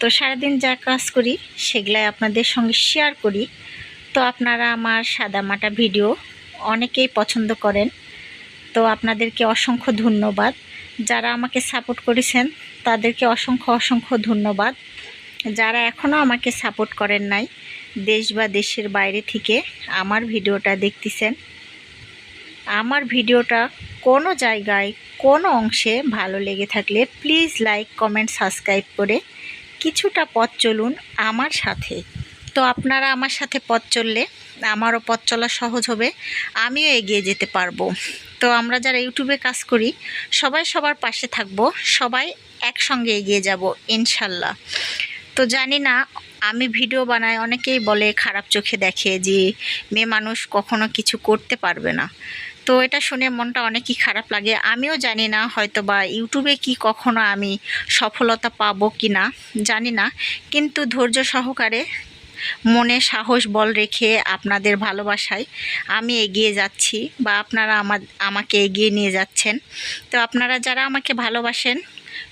তো সারাদিন যা কাজ করি, সেগুলাই আপনাদের সঙ্গে শেয়ার করি। তো আপনারা আমার সাদামাটা ভিডিও অনেকেই পছন্দ করেন। তো আপনাদেরকে অসংখ্য ধন্যবাদ। যারা আমাকে সাপোর্ট করেছেন, তাদেরকে অসংখ্য অসংখ্য ধন্যবাদ। যারা এখনও আমাকে সাপোর্ট করেন নাই, দেশ বা দেশের বাইরে থেকে আমার ভিডিওটা দেখতেছেন, আমার ভিডিওটা কোনো জায়গায়, কোনো অংশে ভালো লেগে থাকলে প্লিজ লাইক কমেন্ট সাবস্ক্রাইব করে কিছুটা পথ চলুন আমার সাথে। তো আপনারা আমার সাথে পথ চললে আমারও পথ চলা সহজ হবে, আমিও এগিয়ে যেতে পারব। তো আমরা যারা ইউটিউবে কাজ করি, সবাই সবার পাশে থাকব, সবাই একসঙ্গে এগিয়ে যাব, ইনশাল্লাহ। তো জানি না, আমি ভিডিও বানাই, অনেকেই বলে খারাপ চোখে দেখে যে মেয়ে মানুষ কখনো কিছু করতে পারবে না। তো এটা শুনে মনটা অনেকই খারাপ লাগে। আমিও জানি না হয়তো বা ইউটিউবে কি কখনো আমি সফলতা পাবো কি না জানি না। কিন্তু ধৈর্য সহকারে মনে সাহস বল রেখে আপনাদের ভালোবাসায় আমি এগিয়ে যাচ্ছি বা আপনারা আমার আমাকে এগিয়ে নিয়ে যাচ্ছেন। তো আপনারা যারা আমাকে ভালোবাসেন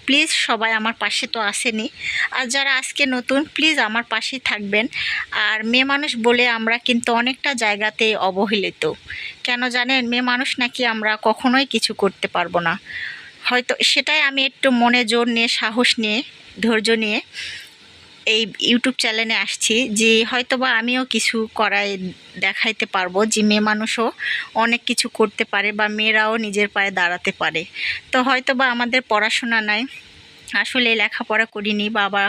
প্লিজ সবাই আমার পাশে তো আসেনি। আর যারা আজকে নতুন, প্লিজ আমার পাশেই থাকবেন। আর মেয়ে মানুষ বলে আমরা কিন্তু অনেকটা জায়গাতে অবহেলিত। কেন জানেন, মেয়ে মানুষ নাকি আমরা কখনোই কিছু করতে পারব না। হয়তো সেটাই আমি একটু মনে, জোর নিয়ে, সাহস নিয়ে, ধৈর্য নিয়ে এই ইউটিউব চ্যানেলে আসছি যে হয়তোবা আমিও কিছু করাই দেখাইতে পারব, যে মেয়ে মানুষও অনেক কিছু করতে পারে বা মেয়েরাও নিজের পায়ে দাঁড়াতে পারে। তো হয়তোবা আমাদের পড়াশোনা নাই, আসলে লেখাপড়া করিনি, বাবা,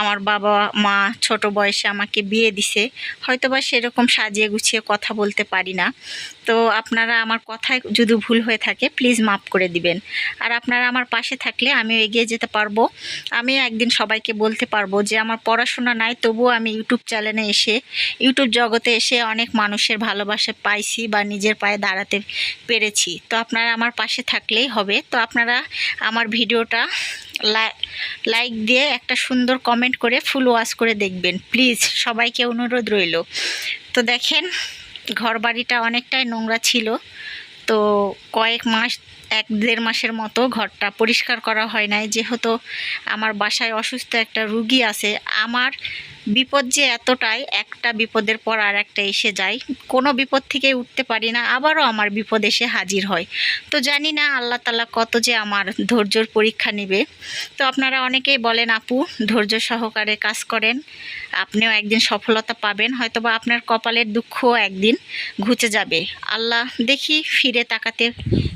আমার বাবা, মা ছোট বয়সে আমাকে বিয়ে দিছে, হয়তোবা সেরকম সাজিয়ে গুছিয়ে কথা বলতে পারি না। তো আপনারা আমার কথায় যদি ভুল হয়ে থাকে প্লিজ মাফ করে দিবেন। আর আপনারা আমার পাশে থাকলে আমিও এগিয়ে যেতে পারব। আমিও একদিন সবাইকে বলতে পারব যে, আমার পড়াশোনা নাই, তবুও আমি ইউটিউব চ্যানেলে এসে, ইউটিউব জগতে এসে অনেক মানুষের ভালোবাসা পাইছি বা নিজের পায়ে দাঁড়াতে পেরেছি। তো আপনারা আমার পাশে থাকলেই হবে। তো আপনারা আমার ভিডিওটা লাইক দিয়ে একটা সুন্দর কমেন্ট করে ফুল ওয়াশ করে দেখবেন। প্লিজ সবাইকে অনুরোধ রইল। তো দেখেন ঘর বাড়িটা অনেকটাই নোংরা ছিল। তো কয়েক মাস এক দেড় মাসের মতো ঘরটা পরিষ্কার করা হয় নাই। যেহেতু আমার বাসায় অসুস্থ একটা রুগী আছে, আমার বিপদ যে এতটাই, একটা বিপদের পর আর একটা এসে যায়। কোনো বিপদ থেকে উঠতে পারি না, আবারও আমার বিপদ এসে হাজির হয়। তো জানি না আল্লাহ তালা কত যে আমার ধৈর্যর পরীক্ষা নেবে। তো আপনারা অনেকেই বলেন, আপু, ধৈর্য সহকারে কাজ করেন, আপনিও একদিন সফলতা পাবেন। হয়তো বা আপনার কপালের দুঃখও একদিন ঘুচে যাবে। আল্লাহ দেখি ফিরে তাকাতে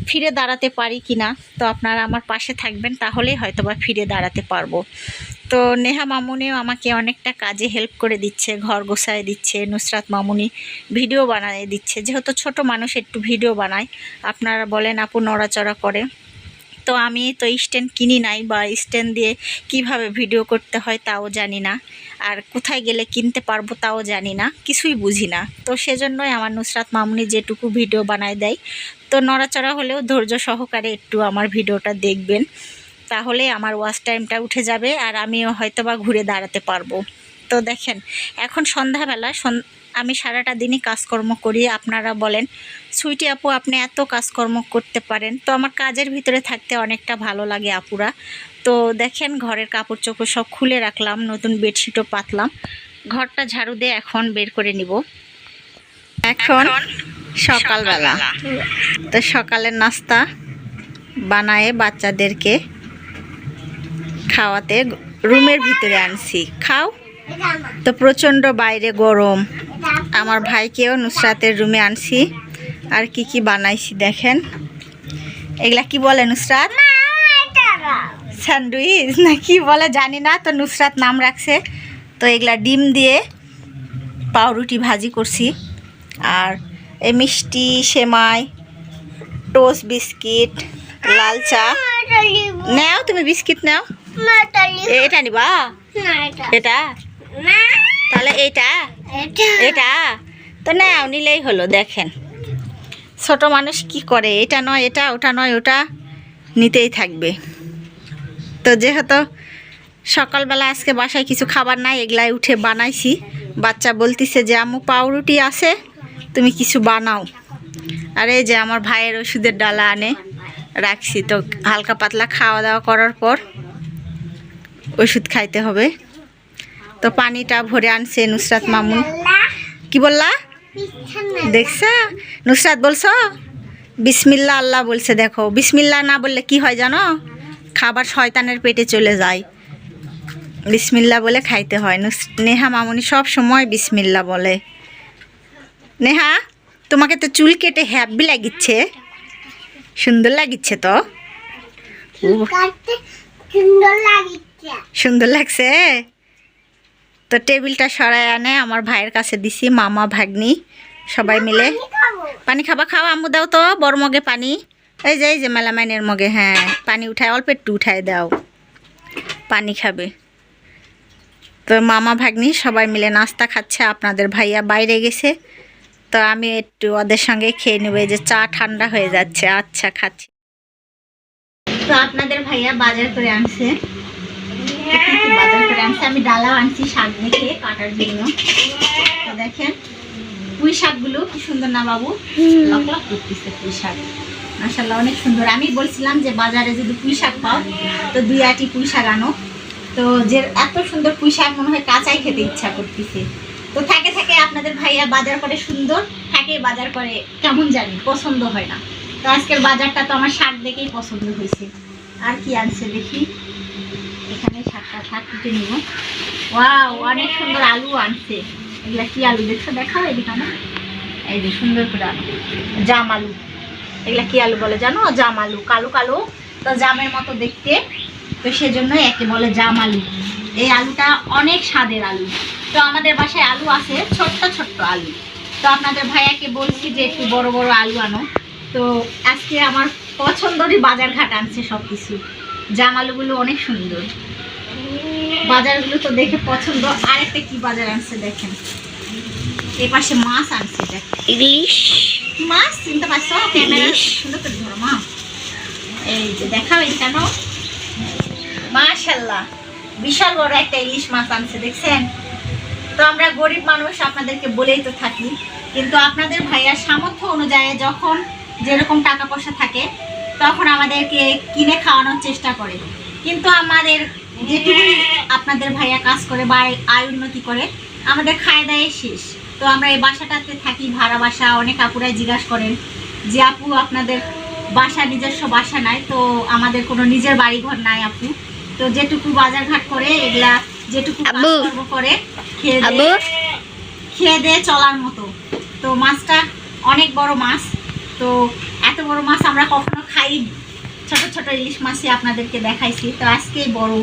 ফিরে দাঁড়াতে পারি কি না তো আপনারা আমার পাশে থাকবেন, তাহলেই হয়তো বা ফিরে দাঁড়াতে পারব। তো নেহা মামুনিও আমাকে অনেকটা কাজে হেল্প করে দিচ্ছে, ঘর গোসায় দিচ্ছে, নুসরাত মামুনি ভিডিও বানায় দিচ্ছে। যেহেতু ছোট মানুষ, একটু ভিডিও বানায়। আপনারা বলেন, আপু, নড়াচড়া করে। তো আমি তো স্ট্যান্ড কিনি নাই বা স্ট্যান্ড দিয়ে কীভাবে ভিডিও করতে হয় তাও জানি না। আর কোথায় গেলে কিনতে পারব তাও জানি না, কিছুই বুঝি না। তো সেজন্যই আমার নুসরাত মামুনি যেটুকু ভিডিও বানায় দেয়, তো নড়াচড়া হলেও ধৈর্য সহকারে একটু আমার ভিডিওটা দেখবেন। তাহলে আমার ওয়াচ টাইমটা উঠে যাবে আর আমিও হয়তো বা ঘুরে দাঁড়াতে পারব। তো দেখেন, এখন সন্ধ্যাবেলা আমি সারাটা দিনই কাজকর্ম করি আপনারা বলেন সুইটি আপু আপনি এত কাজকর্ম করতে পারেন। তো আমার কাজের ভিতরে থাকতে অনেকটা ভালো লাগে আপুরা। তো দেখেন ঘরের কাপড় চোপড় সব খুলে রাখলাম নতুন বেডশিটও পাতলাম। ঘরটা ঝাড়ু দিয়ে এখন বের করে নিব। এখন সকালবেলা। তো সকালের নাস্তা বানায়ে বাচ্চাদেরকে খাওয়াতে রুমের ভিতরে আনছি। খাও। তো প্রচণ্ড বাইরে গরম। আমার ভাইকেও নুসরাতের রুমে আনছি। আর কি কি বানাইছি দেখেন। এগুলা কি বলে নুসরাত? স্যান্ডউইচ? না কি বলে জানি না তো নুসরাত নাম রাখছে। তো এগুলা ডিম দিয়ে পাউরুটি ভাজি করছি। আর এই মিষ্টি সেমাই টোস্ট বিস্কিট লাল চা। নাও তুমি বিস্কিট নাও। এটা নিবা। এটা তাহলে এইটা? এটা? তো নাও, নিলেই হলো, দেখেন। ছোট মানুষ কি করে? এটা নয়, এটা, ওটা নয়, ওটা নিতেই থাকবে। তো যেহেতু সকালবেলা আজকে বাসায় কিছু খাবার নাই, এগুলাই উঠে বানাইছি। বাচ্চা বলতিছে যে আমু পাউরুটি আছে, তুমি কিছু বানাও। আরে যে আমার ভাইয়ের ওষুধের ডালা আনে, রাখছি। তো হালকা পাতলা খাওয়া দাওয়া করার পর ওষুধ খাইতে হবে। তো পানিটা ভরে আনছে নুসরাত মামুন। কি বললা? দেখছা? নুসরাত বলছো? বিসমিল্লা আল্লাহ বলছে দেখো। বিসমিল্লা না বললে কি হয় জানো? খাবার শয়তানের পেটে চলে যায়। বিসমিল্লা বলে খাইতে হয়। নুস- নেহা মামুনি সব সময় বিসমিল্লা বলে। নেহা তোমাকে তো চুল কেটে হ্যাপি লাগিচ্ছে। সুন্দর লাগিচ্ছে তো? সুন্দর লাগিচ্ছে। সুন্দর লাগছে? তো টেবিলটা সরায় আনে আমার ভাইয়ের কাছে দিছি মামা ভাগ্নি সবাই মিলে। পানি খাবা। খাও আম্মু দাও তো বড় মগে পানি। এই যে এই যে মেলামাইনের মগে হ্যাঁ পানি উঠায় অল্প একটু উঠায় দাও। পানি খাবে। তো মামা ভাগ্নি সবাই মিলে নাস্তা খাচ্ছে আপনাদের ভাইয়া বাইরে গেছে। তো আমি একটু ওদের সঙ্গে খেয়ে নেব এই যে চা ঠান্ডা হয়ে যাচ্ছে আচ্ছা খাচ্ছি। তো আপনাদের ভাইয়া বাজার করে আনছে। করে আনছে আমি ডালাও আনছি শাক দেখে কাটার জন্য। তো দেখেন পুঁই শাকগুলো কি সুন্দর না বাবু? লক লক করতেছে পুঁই শাক। মাসাল্লাহ অনেক সুন্দর। আমি বলছিলাম যে বাজারে যদি পুঁই শাক পাও তো দুই আটি পুঁই শাক আনো। তো যে এত সুন্দর পুঁই শাক মনে হয় কাঁচাই খেতে ইচ্ছা করতেছে। তো থাকে থাকে আপনাদের ভাইয়া বাজার করে সুন্দর থাকে বাজার করে কেমন জানি পছন্দ হয় না। তো আজকের বাজারটা তো আমার শাক দেখেই পছন্দ হয়েছে। আর কি আনছে দেখি? ওয়াও, অনেক সুন্দর আলু আনছে। এগুলা কি আলু দেখছ? দেখাও এদিকে এই যে সুন্দর করে জাম আলু। এগুলা কি আলু বলে জানো? জাম আলু। কালো কালো। তো জামের মতো দেখতে। তো সেজন্য একে বলে জাম আলু। এই আলুটা অনেক স্বাদের আলু। তো আমাদের বাসায় আলু আছে, ছোট্ট ছোট্ট আলু। তো আপনাদের ভাইয়াকে বলছি যে একটু বড় বড় আলু আনো। তো আজকে আমার পছন্দেরই বাজার ঘাট আনছে সব কিছু জাম আলুগুলো অনেক সুন্দর। বাজারগুলো তো দেখে পছন্দ। আরেকটা কি বাজার আনছে দেখেন? এই পাশে মাছ আনছে ইংলিশ। মাছ? চিনতে পারছ? ক্যামেরা সুন্দর করে ধরো মা। এই যে দেখাও এই কেন মাশাল্লাহ বিশাল বড় একটা ইলিশ মাছ আনছে দেখছেন? তো আমরা গরিব মানুষ আপনাদেরকে বলেই তো থাকি। কিন্তু আপনাদের ভাইয়ার সামর্থ্য অনুযায়ী যখন যেরকম টাকা পয়সা থাকে তখন আমাদেরকে কিনে খাওয়ানোর চেষ্টা করে। কিন্তু আমাদের যেটুকু আপনাদের ভাইয়া কাজ করে বা আয় উন্নতি করে আমাদের খায় দায়ে শেষ। তো আমরা এই বাসাটাতে থাকি ভাড়া বাসা অনেক আপুরাই জিজ্ঞাসা করেন যে আপু আপনাদের বাসা নিজস্ব বাসা নাই তো আমাদের কোনো নিজের বাড়ি ঘর নাই আপু। তো যেটুকু বাজার ঘাট করে এগুলা যেটুকু কাজকর্ম করে খেয়ে দিয়ে খেয়ে দিয়ে চলার মতো। তো মাছটা অনেক বড় মাছ। তো এত বড় মাছ আমরা কখনো খাই ছোট ইলিশ মাছই আপনাদেরকে দেখাইছি। তো আজকে বড়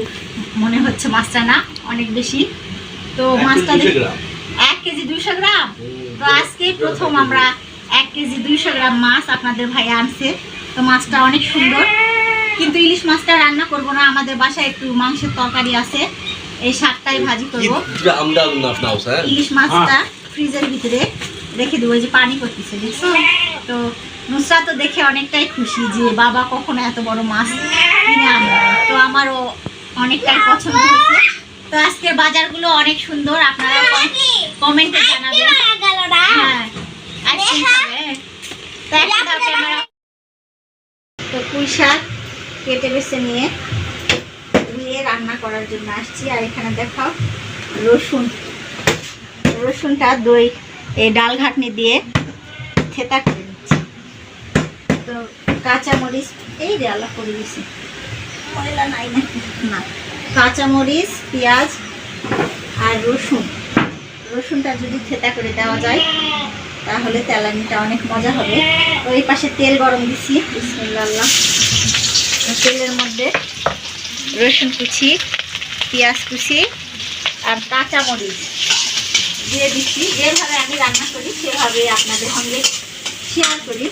মনে হচ্ছে মাছটা না অনেক বেশি। তো মাছটা এক কেজি দুইশো গ্রাম? তো আজকে প্রথম আমরা এক কেজি দুইশো গ্রাম মাছ আপনাদের ভাই আনছে। তো মাছটা অনেক সুন্দর। কিন্তু ইলিশ মাছটা রান্না করব না আমাদের বাসায় একটু মাংসের তরকারি আছে। এই শাকটাই ভাজি করব? ইলিশ মাছটা ফ্রিজের ভিতরে রেখে দেবো যে পানি করতেছে দেখছ? তো নুসরা তো দেখে অনেকটাই খুশি যে বাবা কখনো এত বড় মাছ কিনে আনবে তো আমারও অনেকটাই পছন্দ হয়েছে। তো আজকের বাজারগুলো অনেক সুন্দর আপনারা কমেন্টে জানাবেন। হ্যাঁ তো পুঁই শাক কেটে বেছে নিয়ে ধুয়ে রান্না করার জন্য আসছি। আর এখানে দেখাও রসুন। রসুনটা দই এই ডাল ঘাটনি দিয়ে থেতা করে কাঁচামরিচ এই রে করে দিছি। ময়লা নাই না কাঁচামরিচ পেঁয়াজ আর রসুন। রসুনটা যদি থেতা করে দেওয়া যায় তাহলে তেলানিটা অনেক মজা হবে। ওই পাশে তেল গরম দিছি। বিসমিল্লাহ। তেলের মধ্যে রসুন কুচি পেঁয়াজ কুচি আর কাঁচামরিচ দিয়ে দিচ্ছি যেভাবে আমি রান্না করি সেভাবে আপনাদের সঙ্গে শেয়ার করি।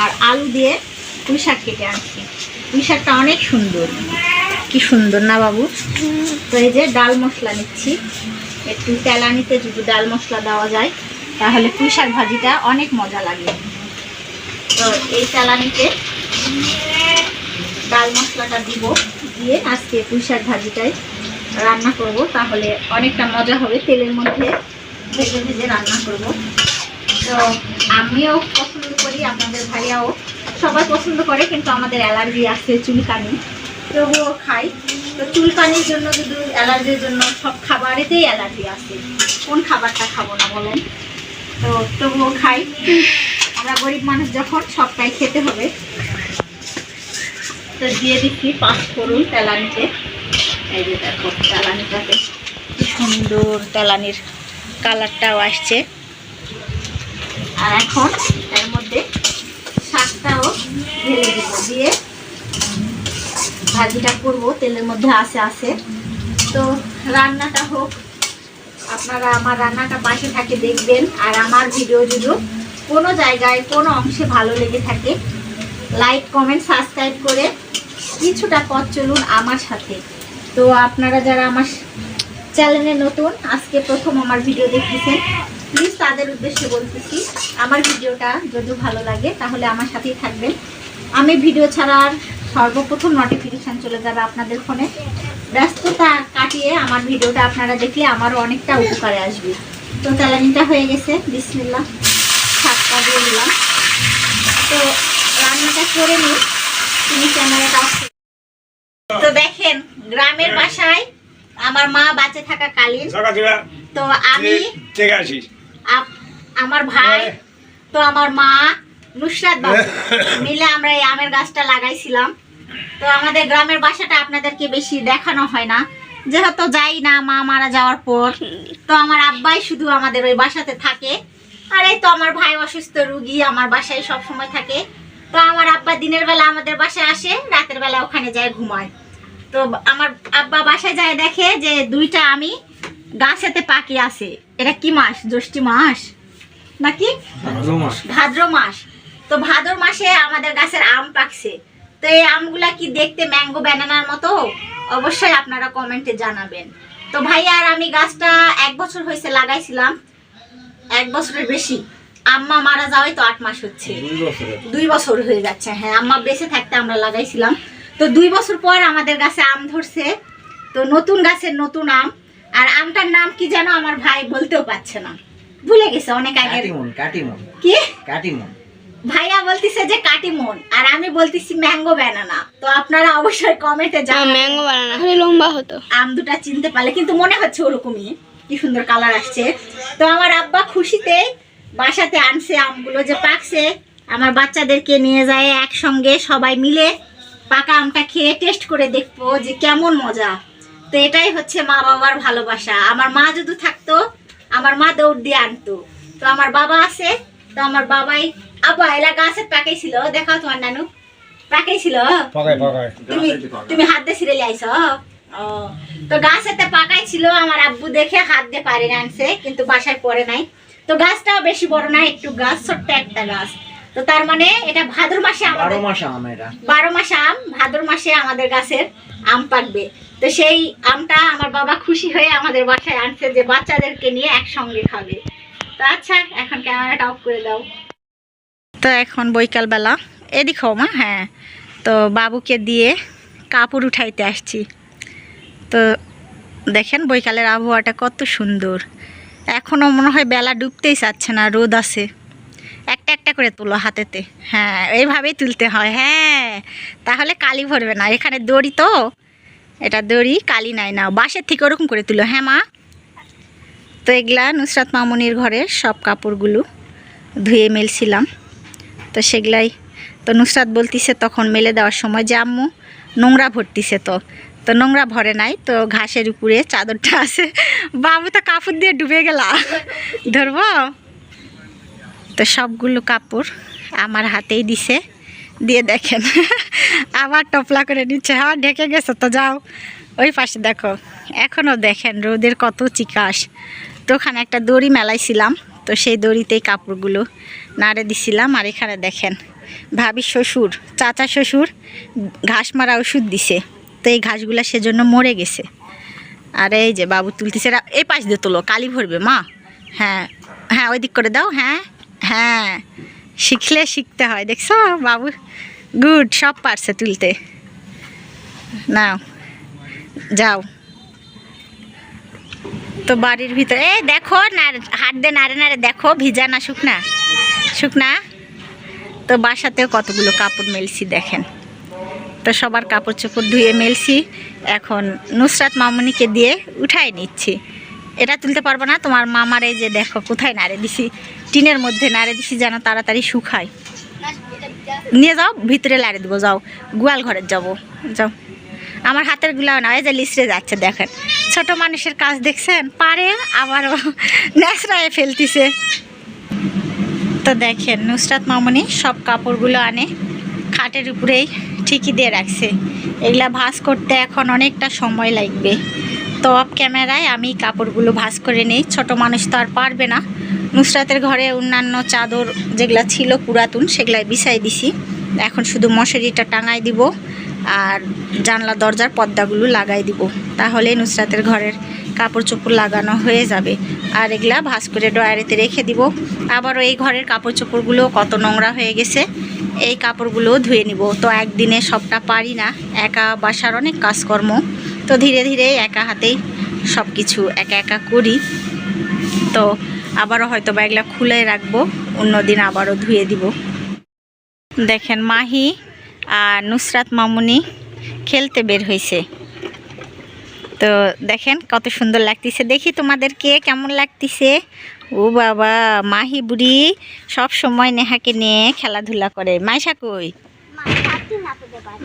আর আলু দিয়ে পুঁই শাক কেটে আনছি। পুঁই শাকটা অনেক সুন্দর। কি সুন্দর না বাবু? তো এই যে ডাল মশলা নিচ্ছি। একটু তেলানিতে যদি ডাল মশলা দেওয়া যায়, তাহলে পুঁই শাক ভাজিটা অনেক মজা লাগে। তো এই তেলানিতে ডাল মশলাটা দিব। দিয়ে আজকে পুঁই শাক ভাজিটাই রান্না করব। তাহলে অনেকটা মজা হবে তেলের মধ্যে ভেজে ভেজে রান্না করব। তো আমিও পছন্দ আপনাদের ভাইয়াও সবাই পছন্দ করে, কিন্তু আমাদের অ্যালার্জি আছে, চুলকানি। তবুও খাই। তো চুলকানির জন্য যদি অ্যালার্জির জন্য সব খাবারেতেই অ্যালার্জি আছে। কোন খাবারটা খাব না বলেন? তো তবুও খাই। আমরা গরিব মানুষ যখন সবটাই খেতে হবে। তো দিয়ে দিচ্ছি পাঁচ ফোড়ন তেলানিতে। এই যে দেখো, তেলানিটাতে সুন্দর তেলানির কালারটাও আসছে। আর এখন এর মধ্যে শাকটাও ঢেলে দিব। দিয়ে ভাজিটা করব, তেলের মধ্যে আসে আসে তো রান্নাটা হোক, আপনারা আমার রান্নাটা পাশে থাকে দেখবেন। আর আমার ভিডিও যদি কোনো জায়গায়, কোনো অংশে ভালো লেগে থাকে লাইক কমেন্ট সাবস্ক্রাইব করে কিছুটা পথ চলুন আমার সাথে। তো আপনারা যারা আমার চ্যানেলে নতুন, আজকে প্রথম আমার ভিডিও দেখতেছেন প্লিজ তাদের উদ্দেশ্যে বলতেছি আমার ভিডিওটা যদি ভালো লাগে তাহলে আমার সাথেই থাকবেন। আমি ভিডিও ছাড়ার সর্বপ্রথম নোটিফিকেশান চলে যাবে আপনাদের ফোনে। ব্যস্ততা কাটিয়ে আমার ভিডিওটা আপনারা দেখলে আমারও অনেকটা উপকারে আসবে। তো তেলানিটা হয়ে গেছে বিসমিল্লা শাকটা দিয়ে দিলাম। তো রান্নাটা করে নিই তুমি ক্যামেরাটা তো দেখেন গ্রামের বাসায় আমার মা বাঁচে থাকা কালীন। তো আমি আমার ভাই তো আমার মা নুসরাত বাবু। মিলে আমরা এই আমের গাছটা লাগাইছিলাম। তো আমাদের গ্রামের বাসাটা আপনাদেরকে বেশি দেখানো হয় না। যেহেতু যাই না মা মারা যাওয়ার পর। তো আমার আব্বাই শুধু আমাদের ওই বাসাতে থাকে। আর এই তো আমার ভাই অসুস্থ রুগী আমার বাসায় সব সময় থাকে। তো আমার আব্বা দিনের বেলা আমাদের বাসায় আসে রাতের বেলা ওখানে যায় ঘুমায়। তো আমার আব্বা বাসায় যায় দেখে যে দুইটা আমি গাছেতে পাকি আছে এটা কি মাস? জ্যৈষ্ঠ মাস? নাকি? ভাদ্র মাস। তো ভাদ্র মাসে আমাদের গাছের আম পাকছে। তো এই আমগুলা কি দেখতে ম্যাঙ্গো ব্যানানার মতো? অবশ্যই আপনারা কমেন্টে জানাবেন। তো ভাই আর আমি গাছটা এক বছর হয়েছে লাগাইছিলাম। এক বছরের বেশি। আম্মা মারা যাওয়াই তো আট মাস হচ্ছে। দুই বছর হয়ে যাচ্ছে হ্যাঁ আম্মা বেঁচে থাকতে আমরা লাগাইছিলাম। তো দুই বছর পর আমাদের গাছে আম ধরছে। তো নতুন গাছের নতুন আম। আর আমটার নাম কি যেন আমার ভাই বলতেও পারছে না। ভুলে গেছে অনেক আগে। কাটিমন কাটিমন। কি? কাটিমন। ভাইয়া বলতিছে যে কাটিমন আর আমি বলতেছি ম্যাঙ্গো ব্যানানা। তো আপনারা অবশ্যই কমেন্টে জানাবেন। ম্যাঙ্গো বানানা হলে লম্বা হতো। আম দুটা চিনতে পারলে কিন্তু মনে হচ্ছে ওরকমই। কি সুন্দর কালার আসছে। তো আমার আব্বা খুশিতে বাসাতে আনছে আমগুলো যে পাকছে। আমার বাচ্চাদেরকে নিয়ে যায় একসঙ্গে সবাই মিলে। পাকা আমটা খেয়ে টেস্ট করে দেখব যে কেমন মজা। তো এটাই হচ্ছে মা বাবার ভালোবাসা। আমার মা যদি থাকতো আমার মা দৌড় দিয়ে আনতো। তো আমার বাবা আছে তো আমার বাবাই আব্বা এলা গাছের পাকাইছিল দেখাও তোমার নানু। পাকাইছিল তুমি তুমি হাত দিয়ে ছিঁড়ে ও। তো গাছ একটা পাকাই ছিল আমার আব্বু দেখে হাত দিয়ে পারে আনছে কিন্তু বাসায় পড়ে নাই। তো গাছটাও বেশি বড় না একটু গাছ ছোট্ট একটা গাছ। তো তার মানে এটা ভাদ্র মাসে বারো মাস আম এটা। বারো মাস আম ভাদ্র মাসে আমাদের গাছের আম পাকবে। তো সেই আমটা আমার বাবা খুশি হয়ে আমাদের বাসায় আনছে যে বাচ্চাদেরকে নিয়ে একসঙ্গে খাবে। তো আচ্ছা এখন ক্যামেরাটা অফ করে দাও। তো এখন বৈকালবেলা। এদিক হও মা হ্যাঁ। তো বাবুকে দিয়ে কাপড় উঠাইতে আসছি। তো দেখেন বৈকালের আবহাওয়াটা কত সুন্দর। এখনও মনে হয় বেলা ডুবতেই চাচ্ছে না রোদ আছে। একটা একটা করে তুলো হাতেতে। হ্যাঁ এইভাবেই তুলতে হয়। হ্যাঁ তাহলে কালি ভরবে না। এখানে দড়ি তো। এটা দড়ি, কালি নাই না। বাঁশের থেকে ওরকম করে তুলো। হ্যাঁ মা? তো এগুলা নুসরাত মামুনির ঘরের সব কাপড়গুলো ধুয়ে মেলছিলাম। তো সেগুলাই, তো নুসরাত বলতিছে তখন মেলে দেওয়ার সময় যে, আম্মু, নোংরা ভরতিছে তো। তো নোংরা ভরে নাই, তো ঘাসের উপরে চাদরটা আছে। বাবু তো কাপড় দিয়ে ডুবে গেলা। ধরবো? তো সবগুলো কাপড় আমার হাতেই দিছে। দিয়ে দেখেন, আবার টপলা করে নিচ্ছে। হ্যাঁ ঢেকে গেছে তো, যাও। ওই পাশে দেখো এখনও দেখেন রোদের কত চিকাস তো ওখানে একটা দড়ি মেলাইছিলাম, তো সেই দড়িতেই কাপড়গুলো নাড়ে দিছিলাম। আর এখানে দেখেন ভাবি শ্বশুর, চাচা শ্বশুর ঘাস মারা ওষুধ দিছে। তো এই ঘাসগুলো সেজন্য মরে গেছে। আর এই যে বাবু তুলতেছে এই পাশ দিয়ে তোলো, কালি ভরবে মা। হ্যাঁ হ্যাঁ ওই দিক করে দাও হ্যাঁ। হ্যাঁ শিখলে শিখতে হয়। দেখছ? বাবু, গুড, সব পারছে তুলতে। নাও, যাও। তো বাড়ির ভিতরে, এই দেখো নাড়ে হাত দিয়ে নাড়ে নাড়ে দেখো, ভিজা না শুকনা? শুকনা? তো বাসাতেও কতগুলো কাপড় মেলছি দেখেন। তো সবার কাপড় চোপড় ধুয়ে মেলছি। এখন নুসরাত মামুনিকে দিয়ে উঠাই নিচ্ছি। এটা তুলতে পারব না। তোমার মামার এই যে দেখো, কোথায় নাড়ে দিছি? টিনের মধ্যে নাড়ে দিছি যেন তাড়াতাড়ি শুকায়। নিয়ে যাও, ভিতরে লাড়ে দেবো, যাও। গোয়াল ঘরে যাব, যাও। আমার হাতের গুলাও না, এই যে লিস্টে যাচ্ছে, দেখেন। ছোট মানুষের কাজ দেখছেন? পারে, আবারও ন্যাচড়ায় ফেলতিছে। তো দেখেন, নুসরাত মামনি সব কাপড়গুলো আনে। খাটের উপরেই ঠিকই দিয়ে রাখছে। এগুলা ভাঁজ করতে এখন অনেকটা সময় লাগবে। তো অফ ক্যামেরায় আমি কাপড়গুলো ভাঁজ করে নিই। ছোট মানুষ তো আর পারবে না। নুসরাতের ঘরে অন্যান্য চাদর যেগুলা ছিল পুরাতন, সেগুলাই বিছাই দিছি। এখন শুধু মশারিটা টাঙাই দিব আর জানলা, দরজার পর্দাগুলো লাগাই দিব। তাহলে নুসরাতের ঘরের কাপড় চোপড় লাগানো হয়ে যাবে। আর এগুলা ভাঁজ করে ডয়ারিতে রেখে দিব। আবারও এই ঘরের কাপড় চোপড়গুলো কত নোংরা হয়ে গেছে, এই কাপড়গুলোও ধুয়ে নিব। তো একদিনে সবটা পারি না, একা বাসার অনেক কাজকর্ম। তো ধীরে ধীরে একা হাতেই সব কিছু একা একা করি। তো আবারও হয়তো বা এগুলা খুলে রাখব, অন্যদিন আবারও ধুয়ে দিব। দেখেন মাহি আর নুসরাত মামুনি খেলতে বের হয়েছে তো দেখেন কত সুন্দর লাগতেছে। দেখি তোমাদেরকে কেমন লাগতেছে। ও বাবা, মাহি বুড়ি সব সময় নেহাকে নিয়ে খেলাধুলা করে। মাইশা কই?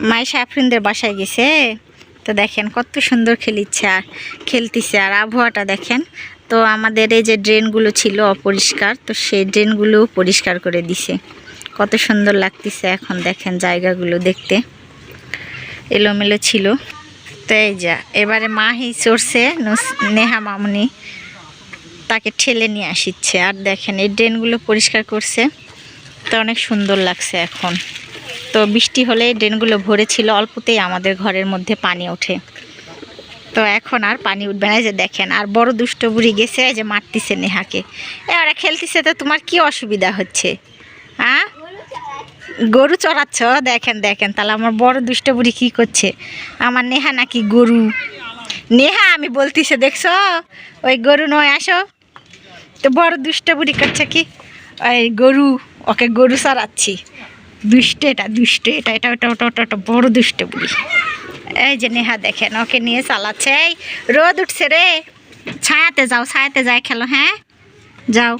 মাইশা আফরিনদের বাসায় গেছে। তো দেখেন কত সুন্দর খেলিচ্ছে আর খেলতেছে। আর আবহাওয়াটা দেখেন, তো আমাদের এই যে ড্রেনগুলো ছিল অপরিষ্কার, তো সেই ড্রেনগুলো পরিষ্কার করে দিছে। কত সুন্দর লাগতেছে এখন দেখেন জায়গাগুলো দেখতে। এলোমেলো ছিল। তো এই যা, এবারে মা মাহি চড়ছে নেহা মামনি তাকে ঠেলে নিয়ে আসিচ্ছে। আর দেখেন, এই ড্রেনগুলো পরিষ্কার করছে। তো অনেক সুন্দর লাগছে এখন। তো বৃষ্টি হলে ড্রেনগুলো ভরে ছিল অল্পতেই আমাদের ঘরের মধ্যে পানি ওঠে। তো এখন আর পানি উঠবে না। যে দেখেন, আর বড় দুষ্ট বুড়ি গেছে যে মারতিছে নেহাকে। এ ওরা খেলতেছে, তো তোমার কি অসুবিধা হচ্ছে? হ্যাঁ গরু চড়াচ্ছ? দেখেন দেখেন, তাহলে আমার বড় দুষ্ট বুড়ি কী করছে? আমার নেহা নাকি গরু? নেহা, আমি বলতিছে, দেখছ? ওই গরু নয়, আসো। তো বড় দুষ্ট বুড়ি করছে কি? ওই গরু, ওকে গরু চড়াচ্ছি। দুষ্ট এটা দুষ্ট এটা এটা ওটা ওটা ওটা ওটা বড় দুষ্ট বুড়ি। এই যে নেহা দেখেন, ওকে নিয়ে চালাচ্ছে। এই, রোদ উঠছে রে। ছায়াতে যাও, ছায়াতে যাই, খেলো হ্যাঁ? যাও।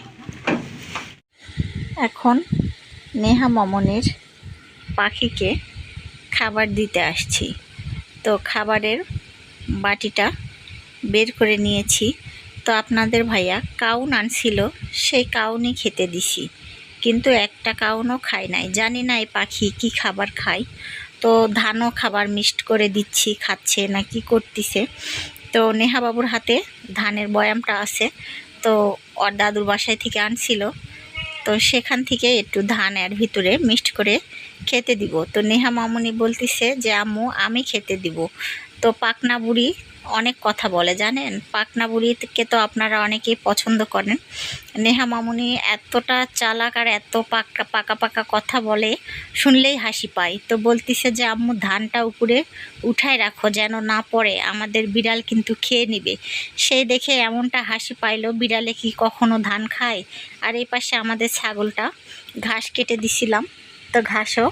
এখন নেহা মমনের পাখিকে খাবার দিতে আসছি। তো খাবারের বাটিটা বের করে নিয়েছি। তো আপনাদের ভাইয়া কাউন আনছিল, সেই কাউনই খেতে দিছি। কিন্তু একটা কাউনও খায় নাই। জানি না এই পাখি কি খাবার খায়। তো ধানও খাবার মিক্সড করে দিচ্ছি, খাচ্ছে না কি করতেছে। তো নেহা বাবুর হাতে ধানের বয়ামটা আছে। তো ওর দাদুর বাসায় থেকে আনছিল। তো সেখান থেকে একটু ধান এর ভিতরে মিক্সড করে খেতে দিব। তো নেহা মামুনি বলতেছে যে, আম্মু, আমি খেতে দিব। তো পাকনা বুড়ি অনেক কথা বলে, জানেন? পাকনা বুড়িকে তো আপনারা অনেকেই পছন্দ করেন। নেহা মামুনি এতটা চালাক আর এত পাকা পাকা পাকা কথা বলে, শুনলেই হাসি পায়। তো বলতিছে যে, আম্মু, ধানটা উপরে উঠায় রাখো যেন না পড়ে, আমাদের বিড়াল কিন্তু খেয়ে নিবে। সেই দেখে এমনটা হাসি পাইলো, বিড়ালে কি কখনো ধান খায়? আর এই পাশে আমাদের ছাগলটা, ঘাস কেটে দিছিলাম। তো ঘাসও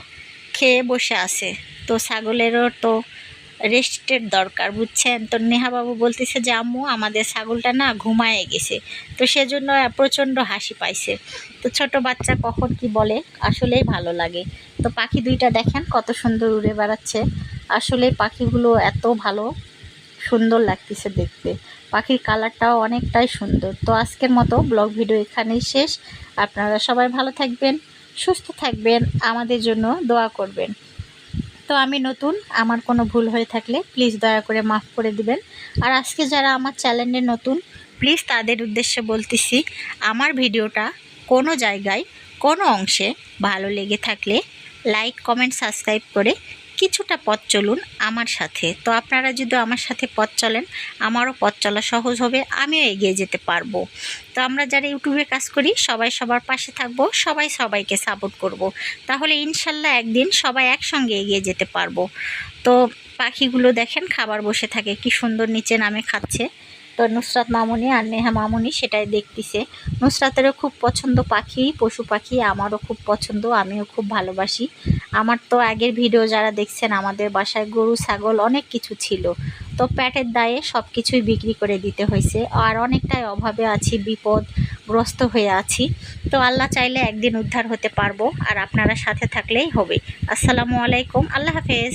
খেয়ে বসে আছে। তো ছাগলেরও তো রেস্টের দরকার, বুঝছেন? তো নেহাবাবু বলতেছে যে, আম্মু, আমাদের ছাগলটা না ঘুমায়ে গেছে। তো সেজন্য প্রচণ্ড হাসি পাইছে। তো ছোট বাচ্চা কখন কি বলে, আসলেই ভালো লাগে। তো পাখি দুইটা দেখেন কত সুন্দর উড়ে বেড়াচ্ছে। আসলে পাখিগুলো এত ভালো, সুন্দর লাগতেছে দেখতে। পাখির কালারটাও অনেকটাই সুন্দর। তো আজকের মতো ব্লগ ভিডিও এখানেই শেষ। আপনারা সবাই ভালো থাকবেন, সুস্থ থাকবেন, আমাদের জন্য দোয়া করবেন। তো আমি নতুন, আমার কোনো ভুল হয়ে থাকলে প্লিজ দয়া করে মাফ করে দিবেন। আর আজকে যারা আমার চ্যানেলে নতুন প্লিজ তাদের উদ্দেশ্যে বলতেছি, আমার ভিডিওটা কোনো জায়গায়, কোনো অংশে ভালো লেগে থাকলে লাইক কমেন্ট সাবস্ক্রাইব করে কিছুটা পথ চলুন আমার সাথে। তো আপনারা যদি আমার সাথে পথ চলেন, আমারও পথ চলা সহজ হবে, আমিও এগিয়ে যেতে পারব। তো আমরা যারা ইউটিউবে কাজ করি, সবাই সবার পাশে থাকব, সবাই সবাইকে সাপোর্ট করব। তাহলে ইনশাল্লাহ একদিন সবাই একসঙ্গে এগিয়ে যেতে পারব। তো পাখিগুলো দেখেন, খাবার বসে থাকে, কি সুন্দর নিচে নামে খাচ্ছে। তো নুসরাত মামুনি আর নেহা মামুনি সেটাই দেখতেছে। নুসরাতেরও খুব পছন্দ পাখি, পশু পাখি, আমারও খুব পছন্দ, আমিও খুব ভালোবাসি। আমার তো আগের ভিডিও যারা দেখছেন, আমাদের বাসায় গরু, ছাগল অনেক কিছু ছিল। তো প্যাটের দায়ে সব কিছুই বিক্রি করে দিতে হয়েছে। আর অনেকটাই অভাবে আছি বিপদগ্রস্ত হয়ে আছি। তো আল্লাহ চাইলে একদিন উদ্ধার হতে পারব, আর আপনারা সাথে থাকলেই হবে। আসসালামু আলাইকুম, আল্লাহ হাফেজ।